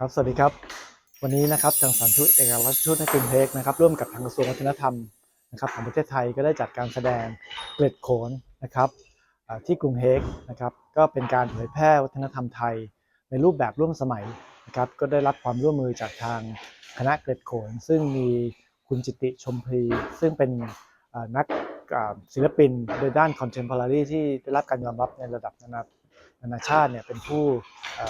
ครับ สวัสดีครับ วันนี้นะครับทางสถานทูตเอกอัครราชทูตในกรุงเทพนะครับ ร่วมกับทางกระทรวงวัฒนธรรมนะครับของประเทศไทยก็ได้จัดการแสดงเกล็ดโขนนะครับที่กรุงเฮกนะครับ ก็เป็นการเผยแพร่วัฒนธรรมไทยในรูปแบบร่วมสมัยนะครับ ก็ได้รับความร่วมมือจากทางคณะเกล็ดโขน ซึ่งมีคุณจิติชมพลีซึ่งเป็นนักศิลปินในด้าน contemporary ที่ได้รับการยอมรับในระดับนานานานาชาติเนี่ยเป็นผู้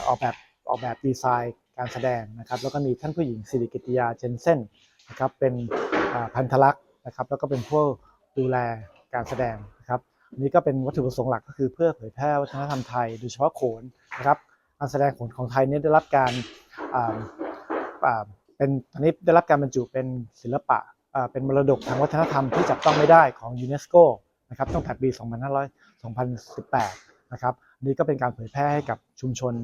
ออกแบบออกแบบดีไซน์ การแสดงนะครับ แล้วก็มีท่านผู้หญิงสิริกิติยาเจนเซนนะครับเป็นพันธลักษณ์นะครับแล้วก็เป็นผู้ดูแลการแสดงนะครับนี้ก็เป็นวัตถุประสงค์หลักก็คือเพื่อเผยแพร่วัฒนธรรมไทยโดยเฉพาะโขนนะครับการแสดงโขนของไทยเนี่ยได้รับการอ่าอ่าเป็นตอนนี้ได้รับการบรรจุเป็นศิลปะอ่าเป็นมรดกทางวัฒนธรรมที่จับต้องไม่ได้ของยูเนสโกนะครับตั้งแต่ปี 2500 2018 นะครับนนี้ก็เป็นการเผยแพร่ให้กับชุมชน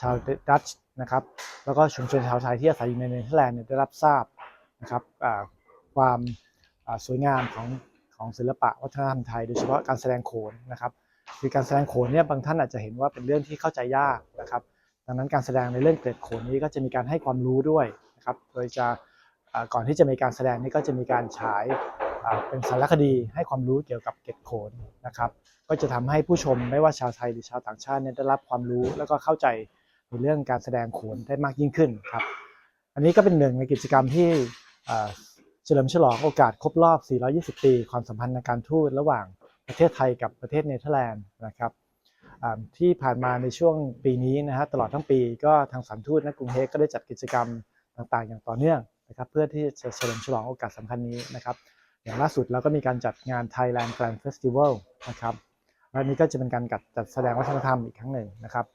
ชาวดัตช์นะครับ แล้วก็ชุมชนชาวไทยที่อาศัยอยู่ในเนเธอร์แลนด์เนี่ยได้รับทราบนะครับความสวยงามของของศิลปะวัฒนธรรมไทย โดยเฉพาะการแสดงโขนนะครับคือการแสดงโขนเนี่ยบางท่านอาจจะเห็นว่าเป็นเรื่องที่เข้าใจยากนะครับ ดังนั้นการแสดงในเรื่องเกล็ดโขนนี้ก็จะมีการให้ความรู้ด้วยนะครับโดยจะก่อนที่จะมีการแสดงนี่ก็จะมีการฉายเป็นสารคดีให้ความรู้เกี่ยวกับเกล็ดโขนนะครับ ก็จะทำให้ผู้ชมไม่ว่าชาวไทยหรือชาวต่างชาติเนี่ยได้รับความรู้แล้วก็เข้าใจ ในเรื่องการแสดงโขนได้มากยิ่งขึ้นครับ อันนี้ก็เป็นหนึ่งในกิจกรรมที่เฉลิมฉลองโอกาสครบรอบ 420 ปี ความสัมพันธ์ทางการทูตระหว่างประเทศไทยกับประเทศเนเธอร์แลนด์นะครับที่ผ่านมาในช่วงปีนี้นะฮะตลอดทั้งปีก็ทางสถานทูตณกรุงเฮกก็ได้จัดกิจกรรมต่างๆ อย่างต่อเนื่องนะครับเพื่อที่จะเฉลิมฉลองโอกาสสำคัญนี้นะครับอย่างล่าสุดเราก็มีการจัดงาน Thailand Grand Festival นะครับและนี้ก็จะเป็นการจัดแสดงวัฒนธรรมอีกครั้งหนึ่งนะครับ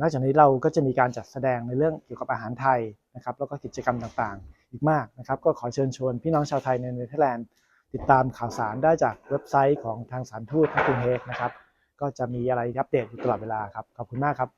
นอกจากนี้เราก็จะมีการจัดแสดงในเรื่องเกี่ยวกับอาหารไทยนะครับแล้วก็กิจกรรมต่างๆ อีกมากนะครับ ก็ขอเชิญชวนพี่น้องชาวไทยในเนเธอร์แลนด์ติดตามข่าวสารได้จากเว็บไซต์ของทางสารทูตที่กรุงเฮกนะครับ ก็จะมีอะไรอัปเดตอยู่ตลอดเวลาครับ ขอบคุณมากครับ